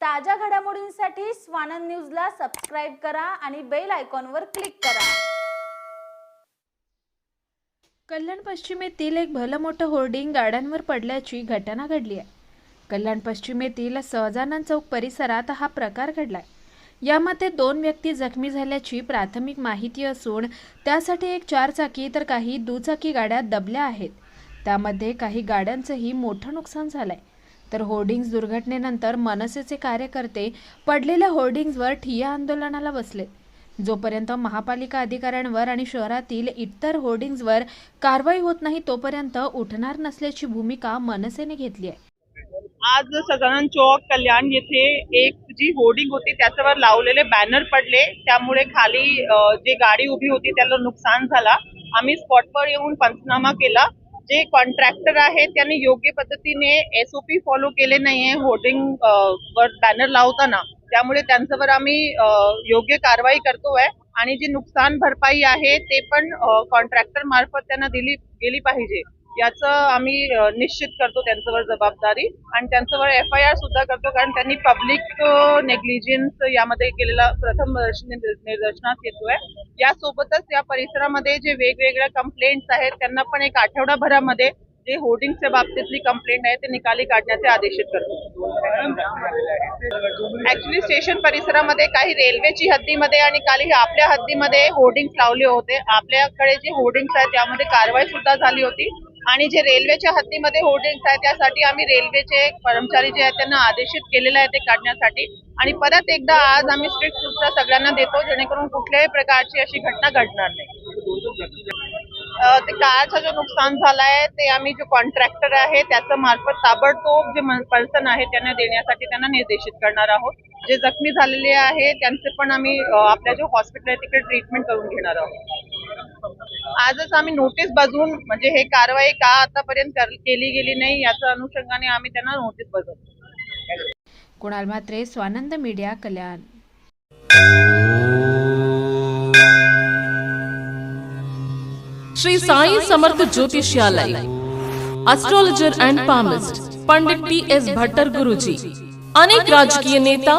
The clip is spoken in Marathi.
ताज्या घडामोडींसाठी स्वानंद न्यूजला सबस्क्राईब करा आणि बेल आयकॉनवर क्लिक करा. कल्याण पश्चिमेतील एक भलं मोठं होर्डिंग गाड्यांवर पडल्याची घटना घडली आहे. कल्याण पश्चिमेतील सहजानंद चौक परिसरात हा प्रकार घडलाय. यामध्ये दोन व्यक्ती जखमी झाल्याची प्राथमिक माहिती असून त्यासाठी एक चारचाकी तर काही दुचाकी गाड्या दबल्या आहेत. त्यामध्ये काही गाड्यांचंही मोठं नुकसान झालं आहे तर होर्डिंग्ज दुर्घटनेनंतर मनसेचे कार्यकर्ते पडलेल्या होर्डिंग्जवर ठिय्या आंदोलनाला बसलेत जोपर्यंत महापालिका अधिकाऱ्यांवर आणि शहरातील इतर होर्डिंग्जवर कारवाई होत नाही तोपर्यंत उठणार नसल्याची भूमिका मनसेने घेतली आहे. आज सदानंद चौक कल्याण येथे एक जी होर्डिंग होती त्याच्यावर लावलेले बॅनर पडले. त्यामुळे खाली जी गाडी उभी होती त्याला नुकसान झाला. आम्ही स्पॉटवर येऊन पंचनामा केला. जे कॉन्ट्रॅक्टर आहेत त्यांनी योग्य पद्धतीने एसओपी फॉलो केले नाहीये होर्डिंग वर बॅनर लावताना. त्यामुळे त्यांच्यावर आम्ही योग्य कारवाई करतोय. आणि जी नुकसान भरपाई आहे ते पण कॉन्ट्रॅक्टर मार्फत त्यांना दिली गेली पाहिजे. याचं आम्ही निश्चित करतो त्यांच्यावर जबाबदारी आणि त्यांच्यावर एफ आय आर सुद्धा करतो कारण त्यांनी पब्लिक नेग्लिजन्स यामध्ये केलेला प्रथम निदर्शनास येतोय. यासोबतच या परिसरामध्ये जे वेगवेगळ्या कंप्लेंट्स आहेत त्यांना पण एक आठवडाभरामध्ये जे होर्डिंगच्या बाबतीतली कंप्लेंट आहे ते निकाली काढण्याचे आदेशित करतो. ऍक्च्युली स्टेशन परिसरामध्ये काही रेल्वेची हद्दीमध्ये आणि काही आपल्या हद्दीमध्ये होर्डिंग्स लावले होते. आपल्याकडे जे होर्डिंग्स आहेत त्यामध्ये कारवाई सुद्धा झाली होती. आणि जे रेल्वेच्या हद्दीमध्ये होर्डिंग्स आहेत त्यासाठी आम्ही रेल्वेचे कर्मचारी जे आहेत त्यांना आदेशित केलेलं आहे ते काढण्यासाठी. आणि परत एकदा आज आम्ही स्ट्रिक्ट सूचना सगळ्यांना देतो जेणेकरून कुठल्याही प्रकारची अशी घटना घडणार नाही. ते कारचा जो नुकसान झालाय ते आम्ही जो कॉन्ट्रॅक्टर आहे त्याचं मार्फत ताबडतोब जे पर्सन आहे त्यांना देण्यासाठी त्यांना निर्देशित करणार आहोत. जे जखमी झालेले आहे त्यांचे पण आम्ही आपल्या जो हॉस्पिटल आहे तिकडे ट्रीटमेंट करून घेणार आहोत. आजच आम्ही नोटीस बजवून म्हणजे हे कारवाई का आतापर्यंत केली गेली नाही याच्या अनुषंगाने आम्ही त्यांना नोटीस बजवतो Kunal Mhatre Swanand media Kalyan. Shri Sai Samarth ज्योतिषालय astrologer and palmist Pandit T S Bhattar Guruji अनेक राजकीय नेता